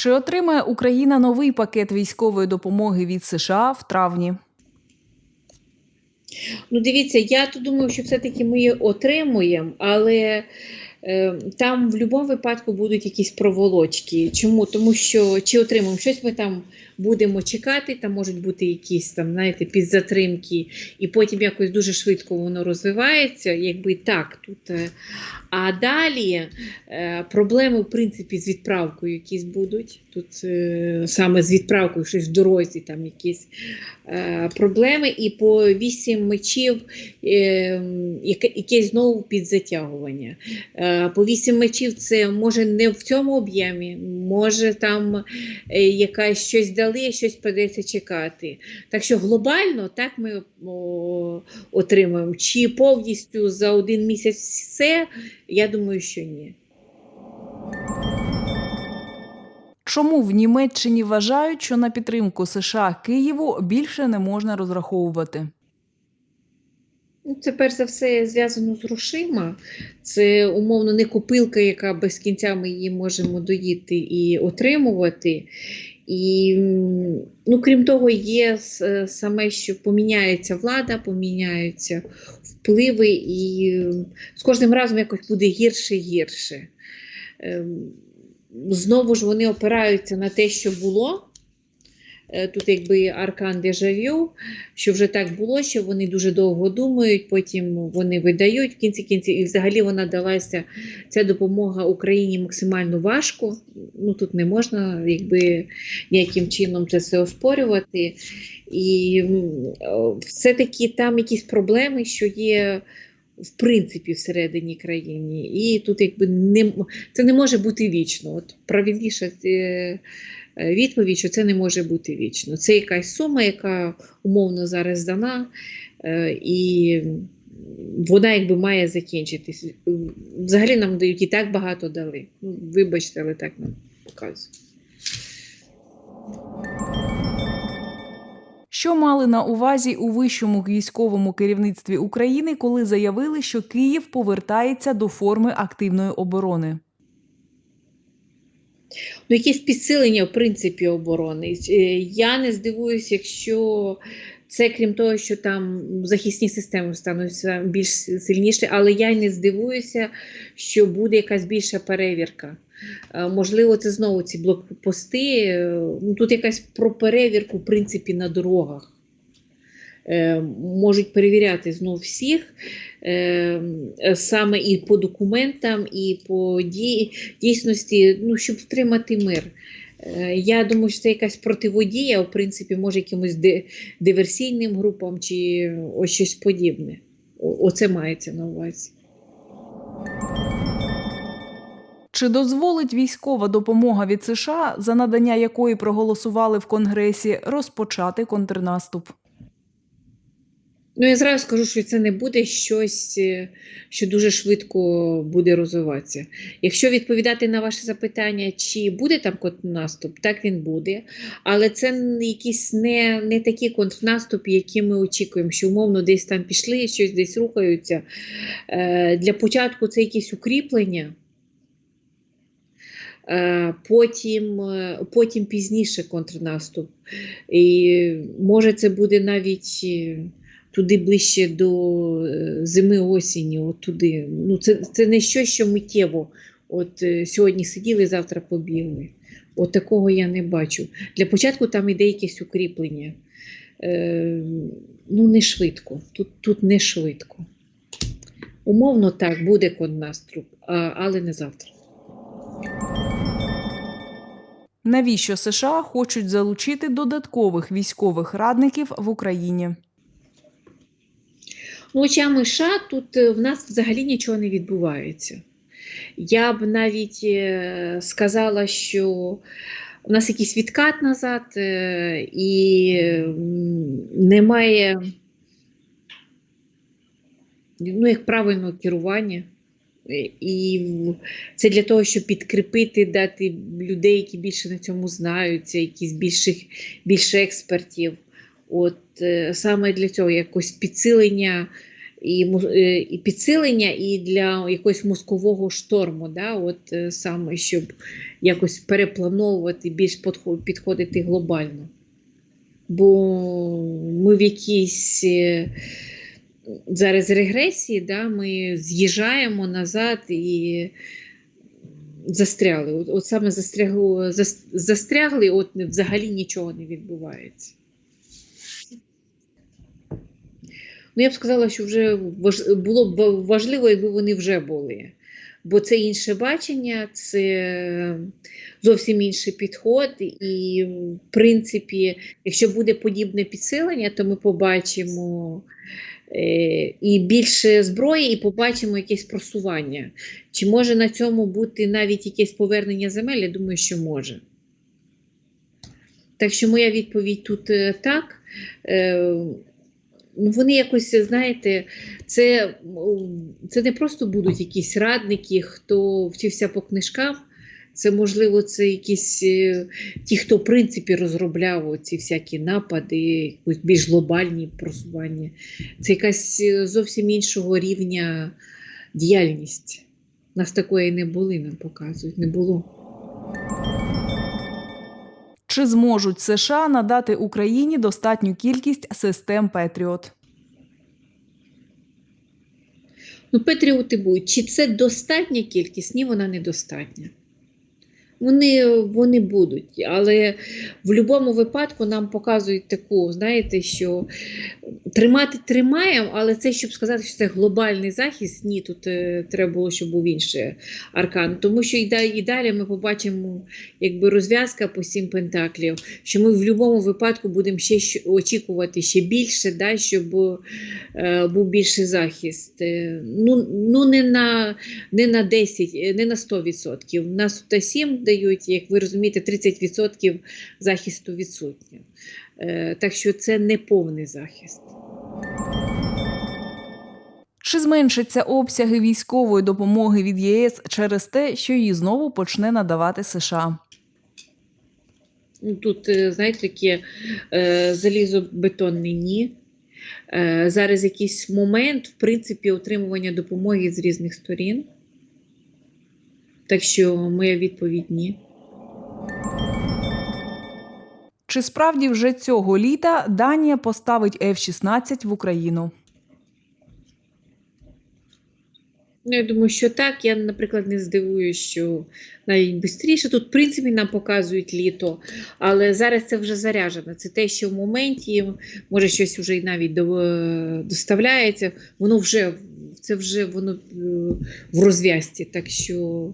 Чи отримає Україна новий пакет військової допомоги від США в травні? Ну, дивіться, я то думаю, що все-таки ми її отримуємо, але е, там в будь-якому випадку будуть якісь проволочки. Чому? Тому що чи отримаємо щось, ми там будемо чекати, там можуть бути якісь там, знаєте, підзатримки, і потім якось дуже швидко воно розвивається, якби так тут. е. А далі е, проблеми, в принципі, з відправкою якісь будуть. Тут е, саме з відправкою, щось в дорозі, там якісь проблеми, і по вісім мечів е, якесь знову підзатягування. По вісім мечів це може не в цьому об'ємі, може там якась щось дали, щось придеться чекати. Так що глобально так ми о, отримаємо. Чи повністю за один місяць все, я думаю, що ні. Чому в Німеччині вважають, що на підтримку США Києву більше не можна розраховувати? Ну, Це перш за все зв'язано з грошима. Це умовно не копилка, яка без кінця ми її можемо доїти і отримувати. І ну, крім того, є саме, що поміняється влада, поміняються впливи, і з кожним разом якось буде гірше і гірше. Ем, Знову ж вони опираються на те, що було. Е, Тут якби аркан дежавю, що вже так було, що вони дуже довго думають, потім вони видають в кінці кінців, і взагалі вона далася ця допомога Україні максимально важко. Ну тут не можна якби ніяким чином це все оспорювати. І е, все-таки там якісь проблеми, що є. В принципі, всередині країни, і тут якби не це не може бути вічно. От правильніше е, відповідь, що це не може бути вічно. Це якась сума, яка умовно зараз дана, е, і вона якби має закінчитись. Взагалі нам дають і так багато дали. Ну, вибачте, але так нам показують. Що мали на увазі у вищому військовому керівництві України, коли заявили, що Київ повертається до форми активної оборони? Ну, якесь підсилення, в принципі, оборони. Е, Я не здивуюся, якщо це, крім того, що там захисні системи стануть більш сильніші, але я не здивуюся, що буде якась більша перевірка. Е, Можливо, це знову ці блокпости. е, Ну, тут якась про перевірку, в принципі, на дорогах. Е, Можуть перевіряти знов всіх, е, саме і по документам, і по дій, дійсності, ну, щоб втримати мир. Е, Я думаю, що це якась противодія, в принципі, може якимось диверсійним групам чи ось щось подібне. Оце мається на увазі. Чи дозволить військова допомога від США, за надання якої проголосували в Конгресі, розпочати контрнаступ? Ну, я зразу скажу, що це не буде щось, е, що дуже швидко буде розвиватися. Якщо відповідати на ваше запитання, чи буде там контрнаступ, так він буде. Але це якийсь не, не такий контрнаступ, який ми очікуємо, що умовно десь там пішли, щось десь рухаються. Е, Для початку це якісь укріплення. Е, Потім, потім пізніше контрнаступ. І може це буде навіть туди ближче до е, зими осені, от туди. Ну, це, це не щось, що миттєво. От е, сьогодні сиділи, завтра побігли. От такого я не бачу. Для початку там іде якесь укріплення. Е, ну, не швидко. Тут, тут не швидко. Умовно так, буде контрнаступ, але не завтра. Навіщо США хочуть залучити додаткових військових радників в Україні? Очами США тут е, в нас взагалі нічого не відбувається. Я б навіть е, сказала, що у нас якийсь відкат назад, е, і немає ну, як правильного керування. І це для того, щоб підкріпити, дати людей, які більше на цьому знаються, якісь більших, більше експертів. От е, саме для цього якось підсилення і, е, і підсилення, і для якогось мозкового шторму, да, от е, саме щоб якось переплановувати, більш підходити глобально. Бо ми в якійсь зараз регресії, да, ми з'їжджаємо назад і застрягли. От, от саме застрягло, зас- застрягли, от взагалі нічого не відбувається. Ну, я б сказала, що вже було б важливо, якби вони вже були. Бо це інше бачення, це зовсім інший підход. І, в принципі, якщо буде подібне підсилення, то ми побачимо е, і більше зброї, і побачимо якесь просування. Чи може на цьому бути навіть якесь повернення земель? Я думаю, що може. Так що моя відповідь тут е, так. Ну, вони якось, знаєте, це, це не просто будуть якісь радники, хто вчився по книжкам. Це, можливо, це якісь е, ті, хто в принципі розробляв ці всякі напади, якісь більш глобальні просування. Це якась е, зовсім іншого рівня діяльність. Нас такої не були, нам показують, не було. Чи зможуть США надати Україні достатню кількість систем Петріот? Ну, Петріоти будуть. Чи це достатня кількість? Ні, вона недостатня. Вони, вони будуть, але в будь-якому випадку нам показують таку, знаєте, що тримати тримаємо, але це, щоб сказати, що це глобальний захист, ні, тут е, треба було, щоб був інший аркан. Тому що і, да- і далі ми побачимо якби розв'язка по сім пентаклів, що ми в будь-якому випадку будемо ще очікувати ще більше, да, щоб е, був більший захист. Е, ну, ну не на не на 10, е, не на 100%. Нас тут 7 дають, як ви розумієте, 30% захисту відсутньо. Е, Так що це не повний захист. Чи зменшаться обсяги військової допомоги від ЄС через те, що її знову почне надавати США? Ну, Тут, е, знаєте, таке е, залізобетонне ні. Зараз якийсь момент, в принципі, отримування допомоги з різних сторін. Так що моя відповідь ні. Чи справді вже цього літа Данія поставить F-16 в Україну? Ну, я думаю, що так. Я, наприклад, не здивуюся, що навіть. Тут, в принципі, нам показують літо, але зараз це вже заряджено. Це те, що в моменті, може, щось вже і навіть до- доставляється, воно вже це вже воно е, в розв'язці. Так що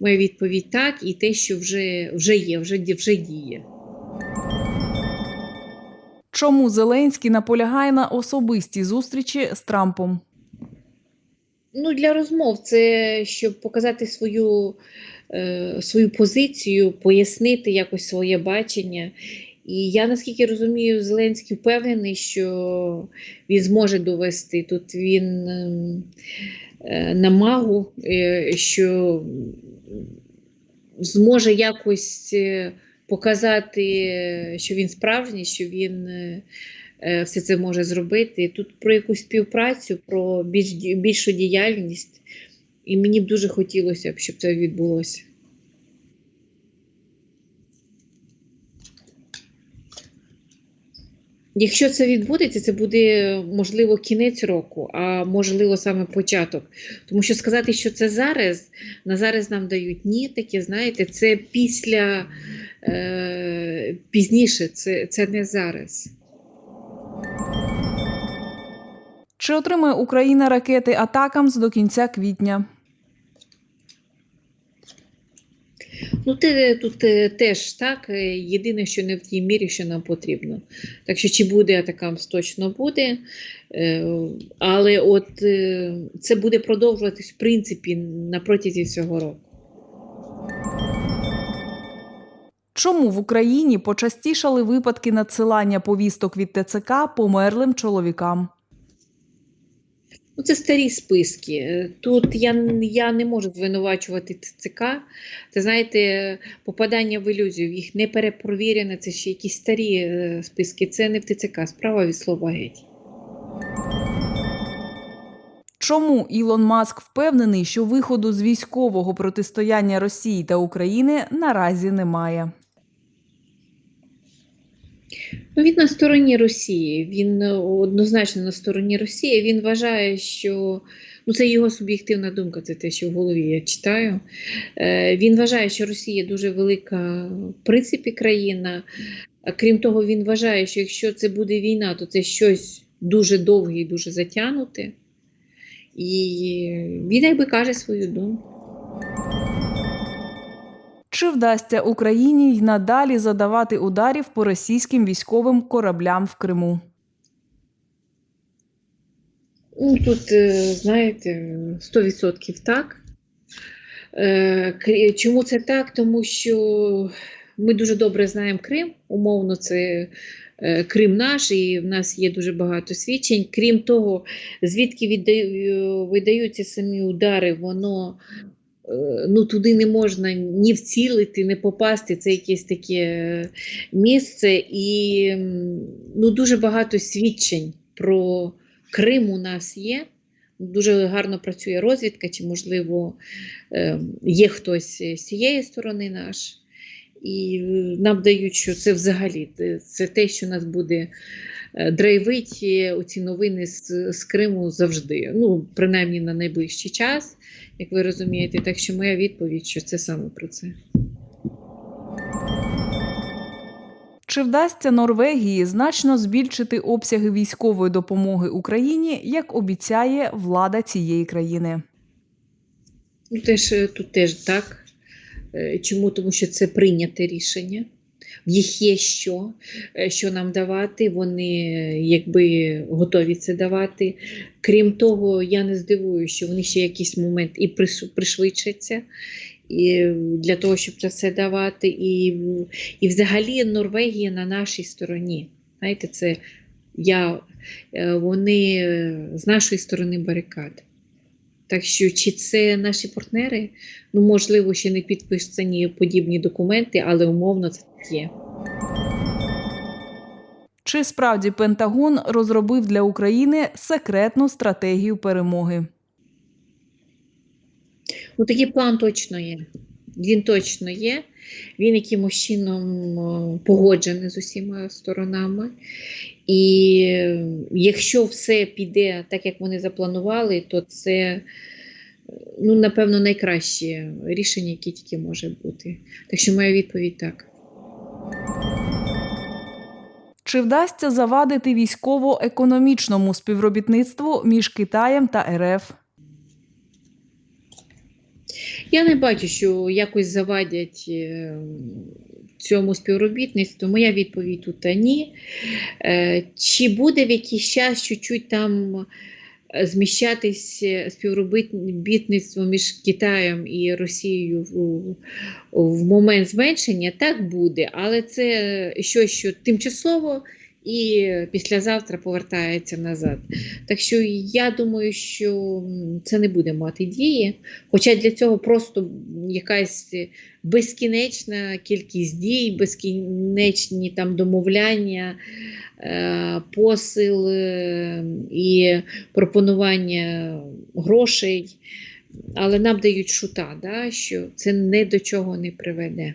моя відповідь так, і те, що вже, вже є, вже, вже діє. Чому Зеленський наполягає на особистій зустрічі з Трампом? Ну, для розмов це щоб показати свою, е, свою позицію, пояснити якось своє бачення. І я наскільки розумію, Зеленський впевнений, що він зможе довести. Тут він ем, е, на магу, е, що зможе якось е, показати, що він справжній, що він е, все це може зробити. Тут про якусь співпрацю, про більш, більшу діяльність. І мені б дуже хотілося щоб це відбулося. Якщо це відбудеться, це буде можливо кінець року, а можливо саме початок. Тому що сказати, що це зараз, на зараз нам дають ні, таке, знаєте, це після е, пізніше, це, це не зараз. Чи отримає Україна ракети Атакамс до кінця квітня? Ну, те, тут е, теж так. е, Єдине, що не в тій мірі, що нам потрібно. Так що, чи буде атакамс, точно буде. Е, Але от це буде продовжуватись, в принципі, на протязі всього року. Чому в Україні почастішали випадки надсилання повісток від ТЦК померлим чоловікам? Ну, це старі списки. Е, Тут я, я не можу звинувачувати ТЦК. Це знаєте, попадання в ілюзію, їх не перепровірено, це ще якісь старі е, списки. Це не в ТЦК, справа від слова геть. Чому Ілон Маск впевнений, що виходу з військового протистояння Росії та України наразі немає? Ну, він на стороні Росії. Він е, однозначно на стороні Росії. Він вважає, що ну це його суб'єктивна думка, це те, що в голові я читаю. Е, Він вважає, що Росія дуже велика в принципі країна. Крім того, він вважає, що якщо це буде війна, то це щось дуже довге і дуже затягнуте. І він якби каже свою думку. Чи вдасться Україні й надалі задавати ударів по російським військовим кораблям в Криму? Ну, тут, е, знаєте, 100% так. Е, Чому це так? Тому що ми дуже добре знаємо Крим. Умовно, це е, Крим наш, і в нас є дуже багато свідчень. Крім того, звідки видаються самі удари, воно ну, туди не можна ні вцілити, не попасти. Це якесь таке е, місце. І ну, дуже багато свідчень про Крим у нас є. Дуже гарно працює розвідка, чи, можливо, е, є хтось з цієї сторони наш. І е, нам дають, що це взагалі це те, що нас буде е, драйвити оці новини з, з Криму завжди. Ну, принаймні на найближчий час, як ви розумієте. Так що моя відповідь, що це саме про це. Чи вдасться Норвегії значно збільшити обсяги військової допомоги Україні, як обіцяє влада цієї країни? Ну, теж, е, тут теж так. Е, Чому? Тому що це прийняте рішення. В їх є що, е, що нам давати, вони е, якби готові це давати. Крім того, я не здивую, що вони ще якийсь момент і приш- пришвидшаться і для того, щоб це все давати. І, і взагалі Норвегія на нашій стороні. Знаєте, це я, е, вони е, з нашої сторони барикад. Так що, чи це наші партнери? Ну, можливо, ще не підписані подібні документи, але умовно це є. Чи справді Пентагон розробив для України секретну стратегію перемоги? Ну, такий план точно є. Він точно є. Він якимось чином погоджений з усіма сторонами. І е, якщо все піде так, як вони запланували, то це, е, ну, напевно, найкраще рішення, яке тільки може бути. Так що моя відповідь так. Чи вдасться завадити військово-економічному співробітництву між Китаєм та РФ? Я не бачу, що якось завадять е, цьому співробітництву. Моя відповідь тут ні. Е, Чи буде в якийсь час чуть-чуть там е, зміщатись е, співробітництво між Китаєм і Росією в, в момент зменшення? Так буде, але це щось, що тимчасово. І післязавтра повертається назад. Так що я думаю, що це не буде мати дії. Хоча для цього просто якась безкінечна кількість дій, безкінечні там домовляння, е, посил е, і пропонування грошей. Але нам дають шута, да, що це ні до чого не приведе.